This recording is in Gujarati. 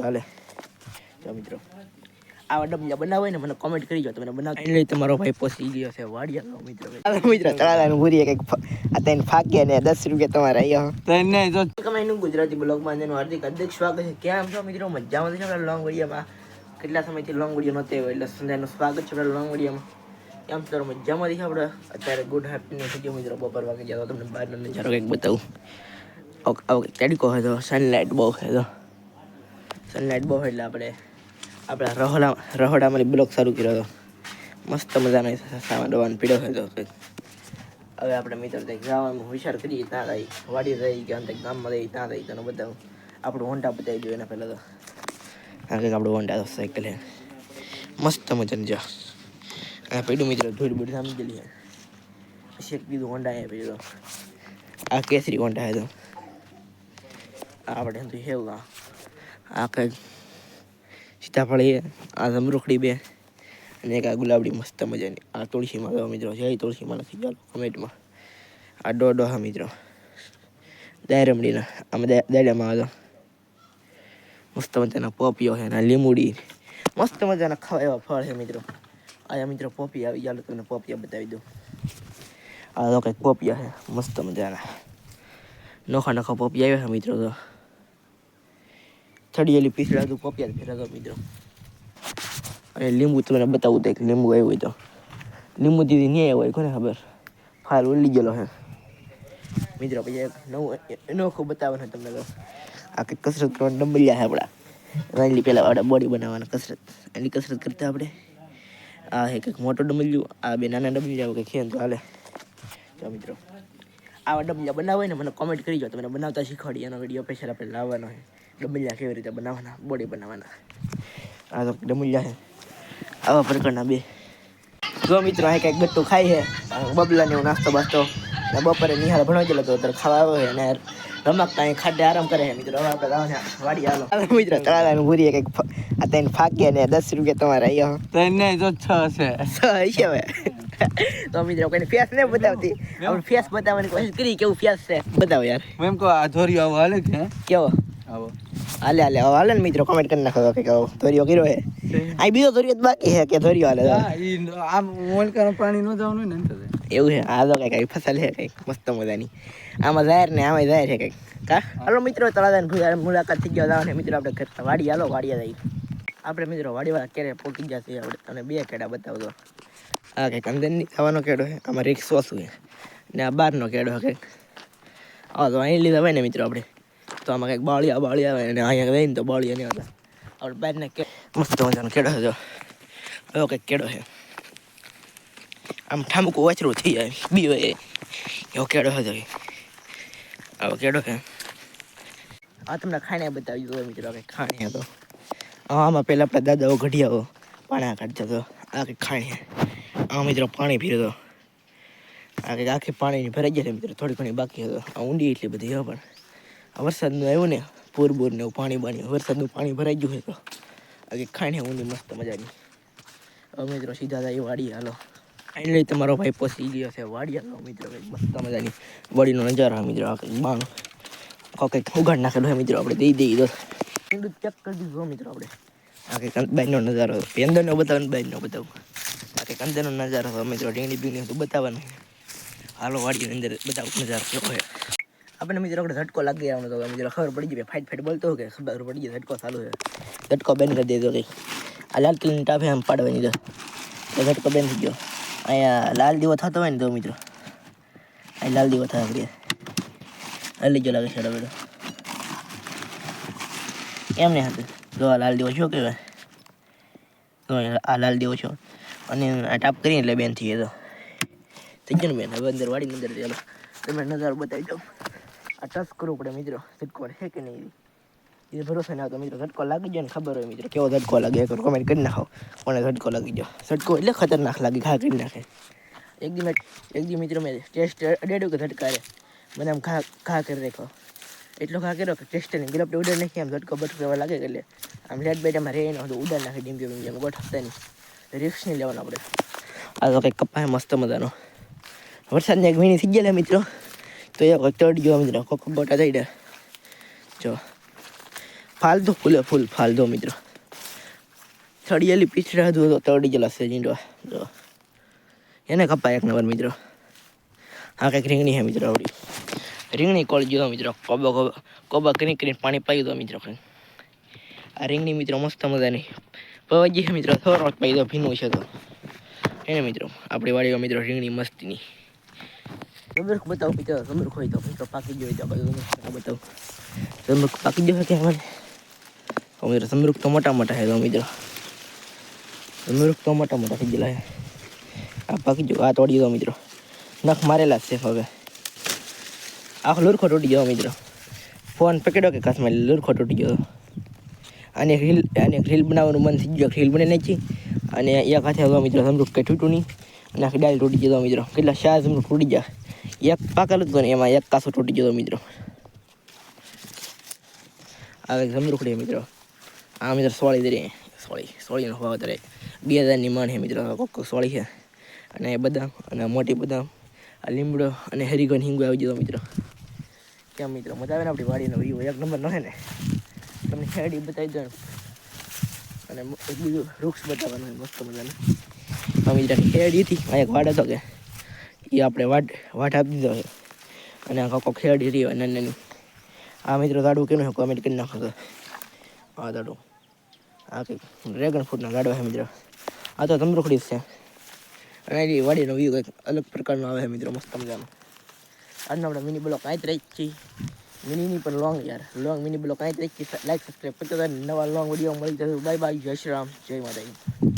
તો હાલે. જો મિત્રો આવા ડબલા બનાવે ને મને કોમેન્ટ કરી જો તમે બનાવ એટલે તમારો ભાઈ પહોંચી ગયો છે વાડિયા મિત્રો. મિત્રો તળાદાનું ભૂરી કંઈક આ ફાક્યા ને દસ રૂપિયા તમારા અહીંયા. તને જો તમે એનું ગુજરાતી બ્લોગમાં એનું હાર્દિક હાર્દિક સ્વાગત છે. કેમ છો મિત્રો? મજામાં છે આપણા લોંગ વિડીયોમાં? કેટલા સમયથી લોંગ વીડિયો નહોતો એટલે સંધ્યાનું સ્વાગત છે આપણા લોંગ વિડીયોમાં. કેમ છો? મજામાં છે આપણે? અત્યારે ગુડ હેપીને થઈ ગયો મિત્રો બપોર વાગે જાવ તમને બહારનો નજારો કંઈક બતાવું. તડકો હોય સનલાઇટ બહુ હોય તો. સનલાઇટ બહુ એટલે આપણે આપણા રહોડા રહોડામાં બ્લોક શરૂ કર્યો હતો. મસ્ત મજાનો સામાન દવાનો પીડો હોય તો હવે આપણે મિત્ર ત્યાં જવાનું, વિચાર કરીએ, ત્યાં રહી. વાડી રહી કે અંતે ગામમાં રહી, ત્યાં રહી, તને બતાવું. આપણું હોન્ડા બતાવી દઉં એના પહેલાં તો. કારણ કે આપણું હોન્ડા તો સાયકલ મસ્ત મજાની જો. આ પેડું મિત્ર ધૂળ બૂળ સામે ગયેલી પછી એક કીધું હોન્ડા પછી તો. આ કેસરી હોન્ડા હતો આપણે તો હેવું આ આ કંઈક સીતાફળી હે આ જમરૂખડી બે અને એક આ ગુલાબડી મસ્ત મજાની. આ તુલસીમાં તો મિત્રો જય તુલસીમાં લખી ચાલો કમેન્ટમાં. આ ડોડો હા મિત્રો. દાયરમડીના. આમાં દાયડામાં આવે તો મસ્ત મજાના પોપીઓ છે અને લીંબુડી. મસ્ત મજાના ખાવા એવા ફળ છે મિત્રો. આ મિત્રો પોપી આવી ચાલો તમને પોપિયા બતાવી દઉં. આ તો કંઈક પોપિયા છે. મસ્ત મજાના. નોખા નોખા પોપિયા આવ્યા છે મિત્રો તો. થડિયેલી પીસડા તો પોપિયા ફેરા તો મિત્રો. અને લીંબુ તમને બતાવું તો લીંબુ આવ્યું હોય તો. લીંબુ દીદી નહીં આવ્યો હોય, કોને ખબર? ફાલ ઉલી ગયેલો હે. મિત્રો, પછી એક નવું, અનોખું બતાવવાનું તમને તો. આ કંઈક કસરત કરવાના ડંબલિયા છે આપણા. રાંડલી પહેલાં આપણે બોડી બનાવવાની કસરત. એની કસરત કરતા આપણે. આ હે કંઈક મોટો ડબલ્યુ, આ બે નાના ડબલ્યુ કંઈક છે તો હાલે. જો મિત્રો, આવા ડબલિયા બનાવો ને, મને કોમેન્ટ કરી જો તમને બનાવતા શીખવાડી એનો વીડિયો પછી આપણે લાવવાનો છે. ડબલિયા કેવી રીતે બનાવવાના બોડી બનાવવાના. આ તો ડબલિયા છે. આવા પ્રકારના બે. જો મિત્રો આ કંઈક ગટ્ટું ખાય છે. બબલાને એવું નાસ્તો બાસ્તો. ને બપોરે નિહાળ ભણવા ગયેલો તો અત્યારે ખાવા આવે છે અને રમકતા અહીં ખાડે આરામ કરે છે મિત્રો. હવે આપણે જવાના વાડી હાલો. મિત્રો તળાદાનું ભૂરી કંઈક આ તઈને ફાક્યા ને દસ રૂપિયા તમારે અહીંયા. તને જો છ છે. છ છે હવે. તો મિત્રો કોઈને ફેસ નહીં બતાવતી. આપણે ફેસ બતાવવાની કોશિશ કરી કેવું ફેસ છે? બતાવો યાર. એમ કહો આ ધોરિયો આવો હાલે છે કેવો? આવો. હાલે હાલે હવે હાલે ને મિત્રો કમેન્ટ કરી નાખો કે કેવો ધોરીઓ કર્યો છે આ બીજો ધોરીઓ જ બાકી છે કે ધોરીઓ હાલે તો. હા, ઈ આમ મોલકાનું પાણી ન જવાનું હોય ને એમ થશે. એવું છે આ તો કઈ કઈ ફસલ છે કંઈક મસ્ત મજાની આમાં જાહેર ને આમાં જાહેર છે કંઈક કા હાલો મિત્રો તળાદાન ભૂયા મુલાકાત થઈ ગયા લાવવાની મિત્રો આપણે ઘર વાડી હાલો વાડિયા જઈ આપણે મિત્રો વાડીવાળા ક્યારે પોકી ગયા છીએ આપણે અને બે કેડા બતાવતો આ કંઈક અંદરની ખાવાનો કેડો છે આમાં રીક્ષ ઓછું છે ને આ બહારનો કેડો છે કંઈક હા તો અહીં લીધા હોય ને મિત્રો આપણે તો આમાં કંઈક બાળિયા બાળિયા આવે અને અહીંયા રહીને તો બાળિયા નહીં હતા આપણે બહારને કે મસ્ત મજાનો કેડો છે જો. એવો કંઈક કેડો છે. આમ ઠામકું વાચરું થઈ જાય. બી હોય એવો કેડો હતો આવો કેડો છે. આ તમને ખાણે બતાવ્યું હોય મિત્રો કે ખાણે હતો હા, આમાં પહેલાં આપણા દાદાઓ ઘડિયાઓ પાણા કાઢતો હતો આ કંઈક ખાણી આ મિત્રો પાણી પીતો આ કંઈક આખી પાણીની ભરાઈ જાય મિત્રો થોડી ઘણી બાકી હતો આ ઊંડી એટલી બધી પણ. વરસાદનું આવ્યું ને પૂર બૂર ને એવું પાણી બાણી. વરસાદનું પાણી ભરાઈ ગયું હોય તો આગળ ખાણે ઊંધી મસ્ત મજાની. હવે મિત્રો સીધા થાય વાડી હાલો. એટલે તમારો ભાઈ પહોંચી ગયો છે વાડી હાલો, મિત્રો મસ્ત મજાની. વાડીનો નજારો મિત્રો, આ કંઈક બાણ. કંઈક ઉગાડ નાખેલો હોય મિત્રો, આપણે દઈ દઈએ તો. એટલું ચેક કરી દીધું મિત્રો, આપણે. આ કંઈક બાઈનો નજારો અંદરનો બતાવવાનો બાઈનો બતાવો આ કંઈક અંદરનો નજારો મિત્રો ડીંગડી બીંગડી હતું બતાવવાનું હાલો, વાડીની અંદર બતાવો, નજારો કેવો છે. આપણને મિત્રો આપણે ઝટકો લાગી જવાનો તો મિત્રો ખબર પડી ગઈ ફાઇટ ફાઇટ બોલતો કે ખબર પડી ગઈ, ઝટકો ચાલુ છે. ઝટકો બેન કરી દીધો કંઈ. આ લાલ કિલ્લાની ટાફે આમ પાડવાની તો ઝટકો બેન થઈ ગયો. અહીંયા લાલ દીવો થતો હોય ને તો મિત્રો. અહીં લાલ દીવો થવા કરીએ હલી ગયો લાગે છે બધો એમ નહીં હતું જો આ લાલ દીવો છો કહેવાય. આ લાલ દીવો છો. અને આ ટાપ કરીને એટલે બેન થઈ ગયો થઈ ગયો ને બેન? હવે અંદર વાડીની અંદર ચાલો. તમે નજારો બતાવી દો. આ ટચ કરવું પડે મિત્રો. ઝટકો છે કે નહીં? એ ભરોસો ના આવતો મિત્રો. ઝટકો લાગી જાય ને ખબર હોય મિત્રો. કેવો ઝટકો લાગે એક કોમેન્ટ કરી નાખો. કોને ઝટકો લાગી ગયો. ઝટકો એટલે ખતરનાક લાગે ઘા કરી નાખે. એક દી મેં એક દી મિત્રો મેં ટેસ્ટ અડેડ્યું કે ઝટકારે મને આમ ઘા ઘા કરી નાખો એટલો ઘા કર્યો કે ટેસ્ટની નહીં ઉડે નાખી આમ ઝટકો બટકો એવા લાગે એટલે આમ લેટ બેટ એમાં રહે ન ઉડાડ નાખી ડીમ્પી બીમ્પી ગોઠવતા નહીં. રિક્સ નહીં લેવાનો આપણે. આ તો કંઈક કપાય મસ્ત મજાનો. વરસાદને એક મહિની થઈ ગયેલા મિત્રો. તો એ તડ ગયો મિત્રો, કોક બોટા થઈ ગયા જો. ફાલતુ ફૂલે ફૂલ, ફાલતુ મિત્ર. થળિયેલી પીછડા દો તો તળી ગયેલા છે જીંડવા. જો. એને કપાય એક નંબર મિત્રો. હા, કંઈક રીંગણી હે મિત્રો આવડી રીંગણી કોળ જો મિત્રો. કોબો કોબો, કોબા કરી કરીને પાણી પાઈ દો મિત્રો કંઈક આ રીંગણી મિત્રો મસ્ત મજાની. પવાજી હે મિત્રો. થોડો પાઈ દો, ભીનું છે તો. એને મિત્રો. આપણી વાડીમાં મિત્રો રીંગણી મસ્તીની. સમૃખ બતાવો મિત્રો સમૃખ હોય તો મિત્રો પાકી ગયો તો બધું સમૃખ બતાવો સમૃખ પાકી ગયો કે અમારે તો મિત્રો સમૃખ તો મોટા મોટા છે તો મિત્રો સમૃખ તો મોટા મોટા થઈ ગયેલા આ પાકી ગયો આ તોડી દો મિત્રો નખ મારેલા છે હવે આખો લુરખો તૂટી ગયો મિત્રો ફોન પકડ્યો કે કાસમાં લુરખો તૂટી ગયો અને રીલ અને રીલ બનાવવાનું મન થઈ ગયું રીલ બને નાખી અને એક હાથે મિત્રો સમૃખ કંઈ તૂટ્યું નહીં અને આખી ડાળ તૂટી ગયો મિત્રો કેટલા શાહ સમૃખ તૂટી ગયા એક પાકેલું જ ને એમાં એક કાસો તૂટી ગયો મિત્રો એક સમૃખડી મિત્રો આ મિત્રો સોળી દરે સોળી સોળીનો ભાવ અત્યારે બે હજારની મણ છે મિત્રો કોક સોળી છે અને બદામ અને મોટી બદામ આ લીમડો અને હરીગન હિંગુ આવી જતો મિત્રો કેમ મિત્રો મજા આવે ને આપણી વાડીનો વ્યૂ એક નંબર ન ને તમને શેરડી બતાવી દો અને એક બીજું વૃક્ષ બતાવવાનું મસ્ત મજાનું આ મિત્રની શેરડી હતી આ એક વાડ હતો કે એ આપણે વાટ વાટ આપી દીધો છે. અને આ કોકો ખેડી રહ્યો નાની નાની આ મિત્રો દાડું કેનું છે કોમેન્ટ કરી નાખો આ દાડું. આ કંઈક ડ્રેગન ફ્રૂટના ગાડવા છે, મિત્રો. આ તો તમરૂખડી છે. અને એની વાડીનો વ્યૂ કંઈક અલગ પ્રકારનો આવે છે, મિત્રો, મસ્ત મજાનો. આજનો આપણે મિની બ્લોક જ રહી છીએ મિનીની પણ લોંગ યાર. લોંગ મિની બ્લોક જ રહી છીએ લાઈક સબસ્ક્રાઈબ કરતા નવા લોંગ વીડિયો મળી જશે બાય બાય જય શ્રી રામ. જય માતાજી.